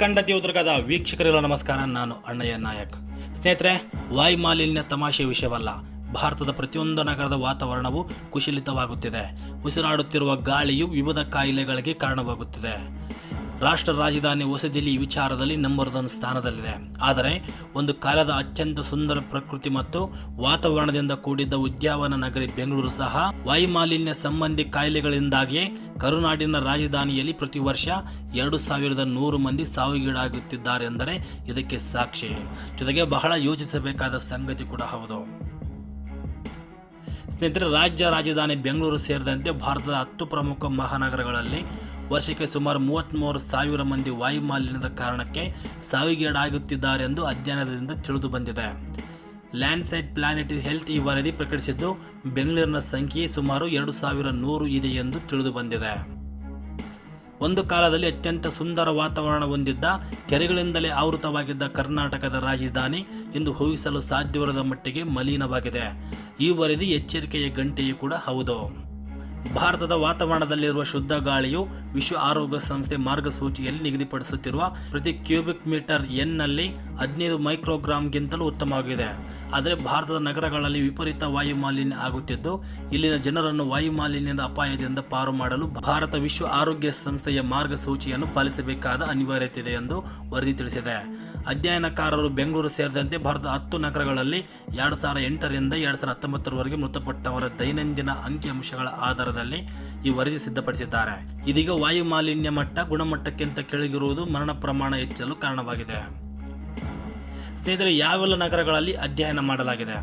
ಅಖಂಡ ದೇವದುರ್ಗದ ವೀಕ್ಷಕರಿಗಳ ನಮಸ್ಕಾರ. ನಾನು ಅಣ್ಣಯ್ಯ ನಾಯಕ್. ಸ್ನೇಹಿತರೆ, ವಾಯುಮಾಲಿನ್ಯ ತಮಾಷೆ ವಿಷಯವಲ್ಲ. ಭಾರತದ ಪ್ರತಿಯೊಂದು ನಗರದ ವಾತಾವರಣವು ಕುಶಲಿತವಾಗುತ್ತಿದೆ. ಉಸಿರಾಡುತ್ತಿರುವ ಗಾಳಿಯು ವಿವಿಧ ಕಾಯಿಲೆಗಳಿಗೆ ಕಾರಣವಾಗುತ್ತಿದೆ. ರಾಷ್ಟ್ರ ರಾಜಧಾನಿ ಹೊಸದಿಲ್ಲಿ ವಿಚಾರದಲ್ಲಿ ನಂಬರ್ ಒನ್ ಸ್ಥಾನದಲ್ಲಿದೆ. ಆದರೆ, ಒಂದು ಕಾಲದ ಅತ್ಯಂತ ಸುಂದರ ಪ್ರಕೃತಿ ಮತ್ತು ವಾತಾವರಣದಿಂದ ಕೂಡಿದ್ದ ಉದ್ಯಾವನ ನಗರಿ ಬೆಂಗಳೂರು ಸಹ ವಾಯುಮಾಲಿನ್ಯ ಸಂಬಂಧಿ ಕಾಯಿಲೆಗಳಿಂದಾಗಿ ಕರುನಾಡಿನ ರಾಜಧಾನಿಯಲ್ಲಿ ಪ್ರತಿ ವರ್ಷ ಎರಡು ಸಾವಿರದ ನೂರು ಮಂದಿ ಸಾವಿಗೀಡಾಗುತ್ತಿದ್ದಾರೆ ಎಂದರೆ ಇದಕ್ಕೆ ಸಾಕ್ಷಿ. ಜೊತೆಗೆ ಬಹಳ ಯೋಚಿಸಬೇಕಾದ ಸಂಗತಿ ಕೂಡ ಹೌದು. ಸ್ನೇಹಿತರೆ, ರಾಜ್ಯ ರಾಜಧಾನಿ ಬೆಂಗಳೂರು ಸೇರಿದಂತೆ ಭಾರತದ ಹತ್ತು ಪ್ರಮುಖ ಮಹಾನಗರಗಳಲ್ಲಿ ವರ್ಷಕ್ಕೆ ಸುಮಾರು ಮೂವತ್ತ್ಮೂರು ಸಾವಿರ ಮಂದಿ ವಾಯು ಮಾಲಿನ್ಯದ ಕಾರಣಕ್ಕೆ ಸಾವಿಗೀಡಾಗುತ್ತಿದ್ದಾರೆ ಎಂದು ಅಧ್ಯಯನದಿಂದ ತಿಳಿದು ಬಂದಿದೆ. ಲ್ಯಾಂಡ್ಸೈಡ್ ಪ್ಲಾನೆಟ್ ಹೆಲ್ತ್ ಈ ವರದಿ ಪ್ರಕಟಿಸಿದ್ದು, ಬೆಂಗಳೂರಿನ ಸಂಖ್ಯೆ ಸುಮಾರು ಎರಡು ಸಾವಿರ ನೂರು ಇದೆ ಎಂದು ತಿಳಿದು ಬಂದಿದೆ. ಒಂದು ಕಾಲದಲ್ಲಿ ಅತ್ಯಂತ ಸುಂದರ ವಾತಾವರಣ ಹೊಂದಿದ್ದ, ಕೆರೆಗಳಿಂದಲೇ ಆವೃತವಾಗಿದ್ದ ಕರ್ನಾಟಕದ ರಾಜಧಾನಿ ಇಂದು ಹೋಗಿಸಲು ಸಾಧ್ಯವಿರದ ಮಟ್ಟಿಗೆ ಮಲೀನವಾಗಿದೆ. ಈ ವರದಿ ಎಚ್ಚರಿಕೆಯ ಗಂಟೆಯೂ ಕೂಡ ಹೌದು. ಭಾರತದ ವಾತಾವರಣದಲ್ಲಿರುವ ಶುದ್ಧ ಗಾಳಿಯು ವಿಶ್ವ ಆರೋಗ್ಯ ಸಂಸ್ಥೆ ಮಾರ್ಗಸೂಚಿಯಲ್ಲಿ ನಿಗದಿಪಡಿಸುತ್ತಿರುವ ಪ್ರತಿ ಕ್ಯೂಬಿಕ್ ಮೀಟರ್ ಎನ್ನಲ್ಲಿ ಹದಿನೈದು ಮೈಕ್ರೋಗ್ರಾಮ್ಗಿಂತಲೂ ಉತ್ತಮವಾಗಿದೆ. ಆದರೆ ಭಾರತದ ನಗರಗಳಲ್ಲಿ ವಿಪರೀತ ವಾಯು ಮಾಲಿನ್ಯ ಆಗುತ್ತಿದ್ದು, ಇಲ್ಲಿನ ಜನರನ್ನು ವಾಯು ಮಾಲಿನ್ಯದ ಅಪಾಯದಿಂದ ಪಾರು ಮಾಡಲು ಭಾರತ ವಿಶ್ವ ಆರೋಗ್ಯ ಸಂಸ್ಥೆಯ ಮಾರ್ಗಸೂಚಿಯನ್ನು ಪಾಲಿಸಬೇಕಾದ ಅನಿವಾರ್ಯತೆ ಇದೆ ಎಂದು ವರದಿ ತಿಳಿಸಿದೆ. ಅಧ್ಯಯನಕಾರರು ಬೆಂಗಳೂರು ಸೇರಿದಂತೆ ಭಾರತದ ಹತ್ತು ನಗರಗಳಲ್ಲಿ ಎರಡು ಸಾವಿರದ ಎಂಟರಿಂದ ಎರಡು ಸಾವಿರದ ಹತ್ತೊಂಬತ್ತರವರೆಗೆ ಮೃತಪಟ್ಟವರ ದೈನಂದಿನ ಅಂಕಿಅಂಶಗಳ ಆಧಾರದಲ್ಲಿ ಈ ವರದಿ ಸಿದ್ಧಪಡಿಸಿದ್ದಾರೆ. ಇದೀಗ ವಾಯು ಮಾಲಿನ್ಯ ಮಟ್ಟ ಗುಣಮಟ್ಟಕ್ಕಿಂತ ಕೆಳಗಿರುವುದು ಮರಣ ಪ್ರಮಾಣ ಹೆಚ್ಚಲು ಕಾರಣವಾಗಿದೆ. ಸ್ನೇಹಿತರೆ, ಯಾವೆಲ್ಲ ನಗರಗಳಲ್ಲಿ ಅಧ್ಯಯನ ಮಾಡಲಾಗಿದೆ?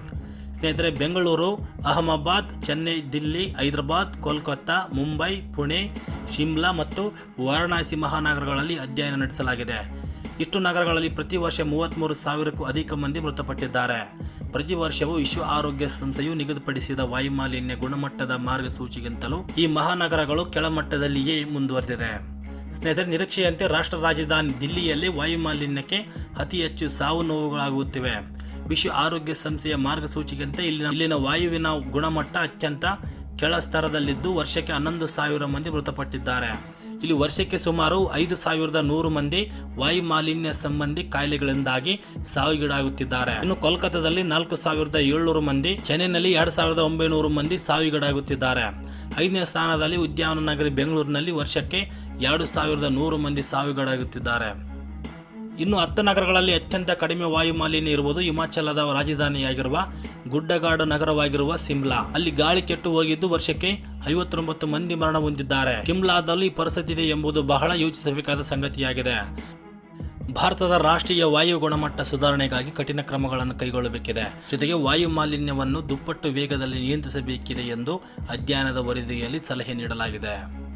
ಸ್ನೇಹಿತರೆ, ಬೆಂಗಳೂರು, ಅಹಮದಾಬಾದ್, ಚೆನ್ನೈ, ದಿಲ್ಲಿ, ಹೈದರಾಬಾದ್, ಕೋಲ್ಕತ್ತಾ, ಮುಂಬೈ, ಪುಣೆ, ಶಿಮ್ಲಾ ಮತ್ತು ವಾರಣಾಸಿ ಮಹಾನಗರಗಳಲ್ಲಿ ಅಧ್ಯಯನ ನಡೆಸಲಾಗಿದೆ. ಇಷ್ಟು ನಗರಗಳಲ್ಲಿ ಪ್ರತಿ ವರ್ಷ ಮೂವತ್ತ್ಮೂರು ಸಾವಿರಕ್ಕೂ ಅಧಿಕ ಮಂದಿ ಮೃತಪಟ್ಟಿದ್ದಾರೆ. ಪ್ರತಿ ವರ್ಷವೂ ವಿಶ್ವ ಆರೋಗ್ಯ ಸಂಸ್ಥೆಯು ನಿಗದಿಪಡಿಸಿದ ವಾಯುಮಾಲಿನ್ಯ ಗುಣಮಟ್ಟದ ಮಾರ್ಗಸೂಚಿಗಿಂತಲೂ ಈ ಮಹಾನಗರಗಳು ಕೆಳಮಟ್ಟದಲ್ಲಿಯೇ ಮುಂದುವರೆದಿದೆ. ಸ್ನೇಹಿತರೆ, ನಿರೀಕ್ಷೆಯಂತೆ ರಾಷ್ಟ್ರ ರಾಜಧಾನಿ ದಿಲ್ಲಿಯಲ್ಲಿ ವಾಯುಮಾಲಿನ್ಯಕ್ಕೆ ಅತಿ ಹೆಚ್ಚು ಸಾವು ನೋವುಗಳಾಗುತ್ತಿವೆ. ವಿಶ್ವ ಆರೋಗ್ಯ ಸಂಸ್ಥೆಯ ಮಾರ್ಗಸೂಚಿಗಂತೆ ಇಲ್ಲಿನ ಇಲ್ಲಿನ ವಾಯುವಿನ ಗುಣಮಟ್ಟ ಅತ್ಯಂತ ಕೆಳ ಸ್ತರದಲ್ಲಿದ್ದು ವರ್ಷಕ್ಕೆ ಹನ್ನೊಂದು ಸಾವಿರ ಮಂದಿ ಮೃತಪಟ್ಟಿದ್ದಾರೆ. ಇಲ್ಲಿ ವರ್ಷಕ್ಕೆ ಸುಮಾರು ಐದು ಸಾವಿರದ ನೂರು ಮಂದಿ ವಾಯು ಮಾಲಿನ್ಯ ಸಂಬಂಧಿ ಕಾಯಿಲೆಗಳಿಂದಾಗಿ ಸಾವಿಗೀಡಾಗುತ್ತಿದ್ದಾರೆ. ಇನ್ನು ಕೋಲ್ಕತ್ತಾದಲ್ಲಿ ನಾಲ್ಕು ಸಾವಿರದ ಏಳ್ನೂರು ಮಂದಿ, ಚೆನ್ನೈನಲ್ಲಿ ಎರಡು ಸಾವಿರದ ಒಂಬೈನೂರು ಮಂದಿ ಸಾವಿಗೀಡಾಗುತ್ತಿದ್ದಾರೆ. ಐದನೇ ಸ್ಥಾನದಲ್ಲಿ ಉದ್ಯಾನ ನಗರಿ ಬೆಂಗಳೂರಿನಲ್ಲಿ ವರ್ಷಕ್ಕೆ ಎರಡು ಸಾವಿರದ ನೂರು ಮಂದಿ ಸಾವಿಗೀಡಾಗುತ್ತಿದ್ದಾರೆ. ಇನ್ನು ಹತ್ತು ನಗರಗಳಲ್ಲಿ ಅತ್ಯಂತ ಕಡಿಮೆ ವಾಯು ಮಾಲಿನ್ಯ ಇರುವುದು ಹಿಮಾಚಲದ ರಾಜಧಾನಿಯಾಗಿರುವ ಗುಡ್ಡಗಾಡು ನಗರವಾಗಿರುವ ಸಿಮ್ಲಾ ಅಲ್ಲಿ ಗಾಳಿ ಕೆಟ್ಟು ಹೋಗಿದ್ದು ವರ್ಷಕ್ಕೆ ಐವತ್ತೊಂಬತ್ತು ಮಂದಿ ಮರಣ ಹೊಂದಿದ್ದಾರೆ. ಸಿಮ್ಲಾದಲ್ಲಿ ಪರಿಸ್ಥಿತಿ ಇದೆ ಎಂಬುದು ಬಹಳ ಯೋಚಿಸಬೇಕಾದ ಸಂಗತಿಯಾಗಿದೆ. ಭಾರತದ ರಾಷ್ಟ್ರೀಯ ವಾಯು ಗುಣಮಟ್ಟ ಸುಧಾರಣೆಗಾಗಿ ಕಠಿಣ ಕ್ರಮಗಳನ್ನು ಕೈಗೊಳ್ಳಬೇಕಿದೆ. ಜೊತೆಗೆ ವಾಯು ಮಾಲಿನ್ಯವನ್ನು ದುಪ್ಪಟ್ಟು ವೇಗದಲ್ಲಿ ನಿಯಂತ್ರಿಸಬೇಕಿದೆ ಎಂದು ಅಧ್ಯಯನದ ವರದಿಯಲ್ಲಿ ಸಲಹೆ ನೀಡಲಾಗಿದೆ.